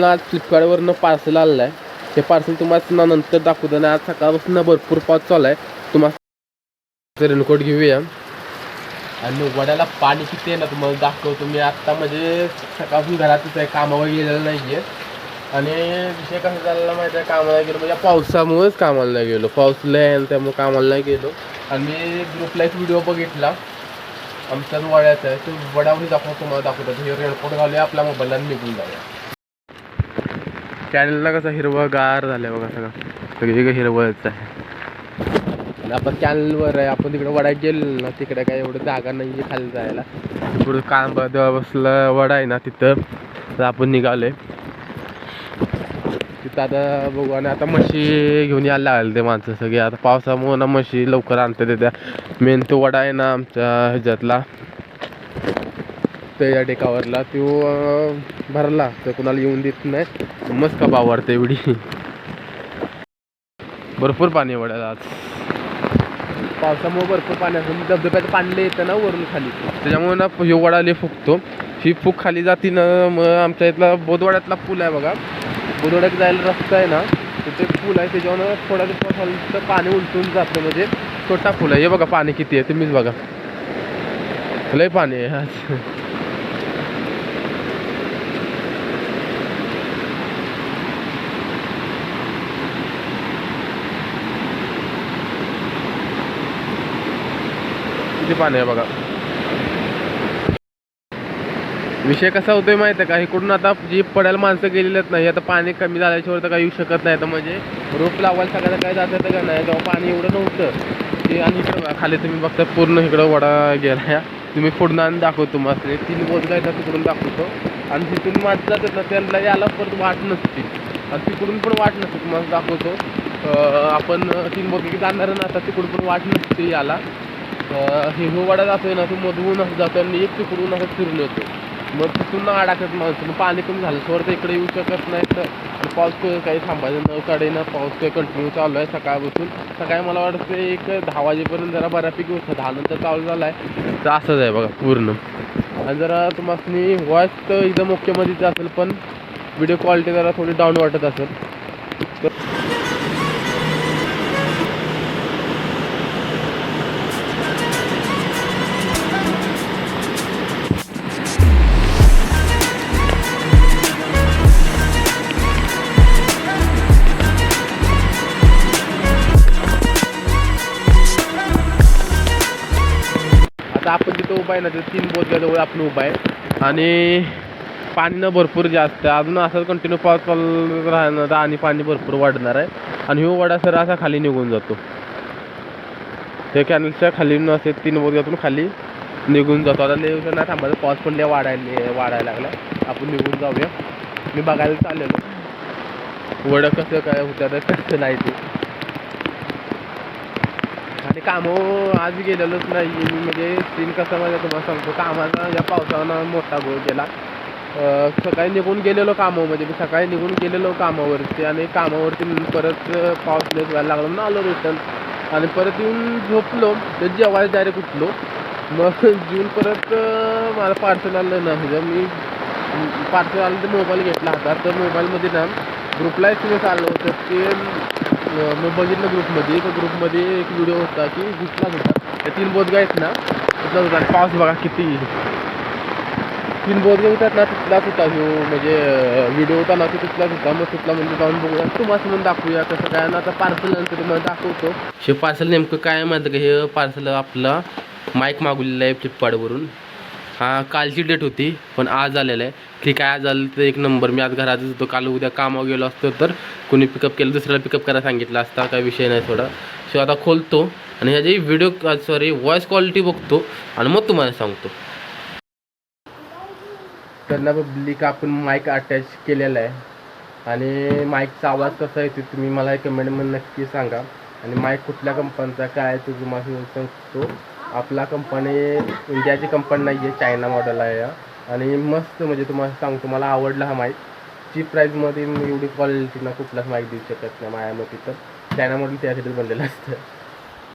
ना आज फ्लिपकार्टवरनं पार्सल आलेलं आहे ते पार्सल तुम्हाला नंतर दाखवतो. आणि आज सकाळपासून भरपूर पाऊस चालू आहे तुम्हाला रेनकोट घेऊया. आणि वड्याला पाणी किती आहे ना तुम्हाला दाखवतो मी. आत्ता म्हणजे सकाळपासून घरातच आहे. कामावर गेलेलं नाही आहे आणि विषय कसा झालेला माहिती आहे? कामाला गेलो म्हणजे पावसामुळेच कामाला नाही गेलो. पाऊस लय आहे आणि त्यामुळे कामाला नाही गेलो. आणि मी ग्रुपला एक व्हिडिओ बघितला आमच्याच वड्याचा आहे तो वड्यावर दाखवतो तुम्हाला दाखवतो. हे रेनकोट घालूया आपल्या मोबाईलला निघून जाऊया. कॅनलला कसं हिरवगार झालं आहे बघा सगळं. सगळीकडे हिरवळच आहे. आपण कॅनलवर आहे आपण तिकडे वडा गेलो ना तिकडे काय एवढं जागा नाही आहे खाली जायला. पुढे काम बसलं वडा आहे ना तिथं. तर आपण निघालोय. तिथं आता बघू आणि आता म्हशी घेऊन यायला लागले ते माणसं सगळे. आता पावसामुळे ना म्हशी लवकर आणते त्या मेन तो वडा आहे ना आमच्या ह्याच्यातला. त्या टेकावरला तो अं, भरला. तर कुणाला येऊन देत नाही. मस्त का वाढते एवढी. भरपूर पाणी आहे वड्याला आज. पावसामुळे भरपूर पाणी असतं. धबधब्याचं पाणी येतं ना वरून खाली. त्याच्यामुळे ना ह्यो वडा लय फुकतो ही फूक खाली जाती ना मग आमच्या इथला बोधवाड्यातला पूल आहे बघा. बोधवाड्यात जायला रस्ता आहे ना तिथे पूल आहे. त्याच्यावर थोडा दिवस पाणी उलटून जातं. म्हणजे छोटा पूल आहे. हे बघा पाणी किती आहे. तुम्हीच बघा. लय पाणी आहे किती पाणी आहे बघा? विषय कसा होतोय माहिती आहे का? इकडून आता जी पडायला माणसं गेलेलेत नाही आता पाणी कमी झाल्याशिवाय तर काही येऊ शकत नाही. तर म्हणजे रोप लावायला सगळ्याला काय जात का नाही? तेव्हा पाणी एवढं नव्हतं ते आणि इकडं खाली तुम्ही बघता पूर्ण इकडं वडा गेला तुम्ही पुढं आणि दाखवतो तुम्हाला तीन बोजला येतात तिकडून दाखवतो. आणि तिथून माणसं जातात ना त्यांना याला परत वाट नसते. आणि तिकडून पण वाट नसते. तुम्हाला दाखवतो. आपण तीन बोध जाणार ना आता तिकडून पण वाट नसते याला. हे असं जातोय ना तो मधून असं जातो आणि एक तिकडून असं फिरून येतो मग तिथून अडाकत माणसं मग पाणी कमी झालं. स्वर तर इकडे येऊ शकत नाही तर. पाऊस काही थांबायचं न काढेना पाऊस काही कंटिन्यू चालू आहे सकाळपासून. सकाळी मला वाटतं एक दहा वाजेपर्यंत जरा बऱ्यापैकी होतं. दहा नंतर चालू झाला आहे तर असंच आहे बघा पूर्ण. आणि जरा तुम्हाला वॉइस तर एकदम मुख्यमध्येच असेल पण व्हिडिओ क्वालिटी जरा थोडी डाऊन वाटत असेल. आता आपण तिथं उभा आहे ना तिथं तीन बोधल्याजवळ आपण उभा आहे. आणि पाणी ना भरपूर जास्त आहे. अजून असं कंटिन्यू पाऊस चालत राहणार आणि पाणी भरपूर वाढणार आहे. आणि ह्यो वडा सर असा खाली निघून जातो. त्या कॅनलच्या खाली असे तीन बोधल्यातून खाली निघून जातो. आता लय नाही थांबायचं. पाऊस पण लय वाढायला वाढायला लागला. आपण निघून जाऊया. मी बघायला चाललेलो. वडं कसं काय होतं कसं नाही ते. आणि कामं आज गेलेलोच नाही. मी म्हणजे सीन कसं माझ्या तुम्हाला सांगतो. कामाचा या पावसानं मोठा गोळ गेला सकाळी निघून गेलेलो कामं म्हणजे मी सकाळी निघून गेलेलो कामावरती आणि कामावरती परत पाऊस लेट व्हायला लागला ना आलो रिटर्न आणि परत येऊन झोपलो. तर जेवायला डायरेक्ट उठलो. मग जीवन परत मला पार्सल आलं ना म्हणजे मी पार्सल आलं तर मोबाईल घेतला होता. तर मोबाईलमध्ये ना ग्रुपला एस एम एस आलं होतं. ते मी बघितलं ग्रुपमध्ये. त्या ग्रुपमध्ये एक व्हिडिओ होता की घुसलाच होता. त्या तीन बोधगा आहेत ना तिथलाच होता. पाऊस बघा किती. तीन बोधगे होतात ना तिथलाच होता ह्यो म्हणजे व्हिडिओ होता ना तो तिथलाच होता. मग तिथला म्हणजे जाऊन बघूया. तुम्हाला म्हणून दाखवूया कसं काय. ना आता पार्सल नंतर तुम्हाला दाखवतो. हे पार्सल नेमकं काय माहिती का? हे पार्सल आपला माईक मागवलेलं आहे फ्लिपकार्टवरून हा कालची डेट होती पण आज आलेलं आहे. ठीक आहे आज आलं तर एक नंबर. मी आज घरातच होतो. काल उद्या कामावर गेलो असतो तर कोणी पिकअप केलं दुसऱ्याला पिकअप करायला सांगितलं असता. काय विषय नाही थोडा. सो आता खोलतो आणि ह्याची व्हिडिओ सॉरी व्हॉइस क्वालिटी बघतो आणि मग तुम्हाला सांगतो. त्यांना पब्लिक आपण माईक अटॅच केलेला आहे. आणि माईकचा आवाज कसा येतो तुम्ही मला कमेंटमध्ये नक्की सांगा. आणि माईक कुठल्या कंपनीचा काय आहे तुम्हाला सांगतो. आपला कंपनी इंडियाची कंपनी नाही आहे चायना मॉडेल आहे. आणि मस्त म्हणजे तुम्हाला सांगतो मला आवडला हा माईक चीप प्राईजमध्ये मी एवढी क्वालिटी ना कुठलाच माईक देऊ शकत नाही माझ्या मते तर. चायना मॉडेल त्यासाठी बनलेलं असतं.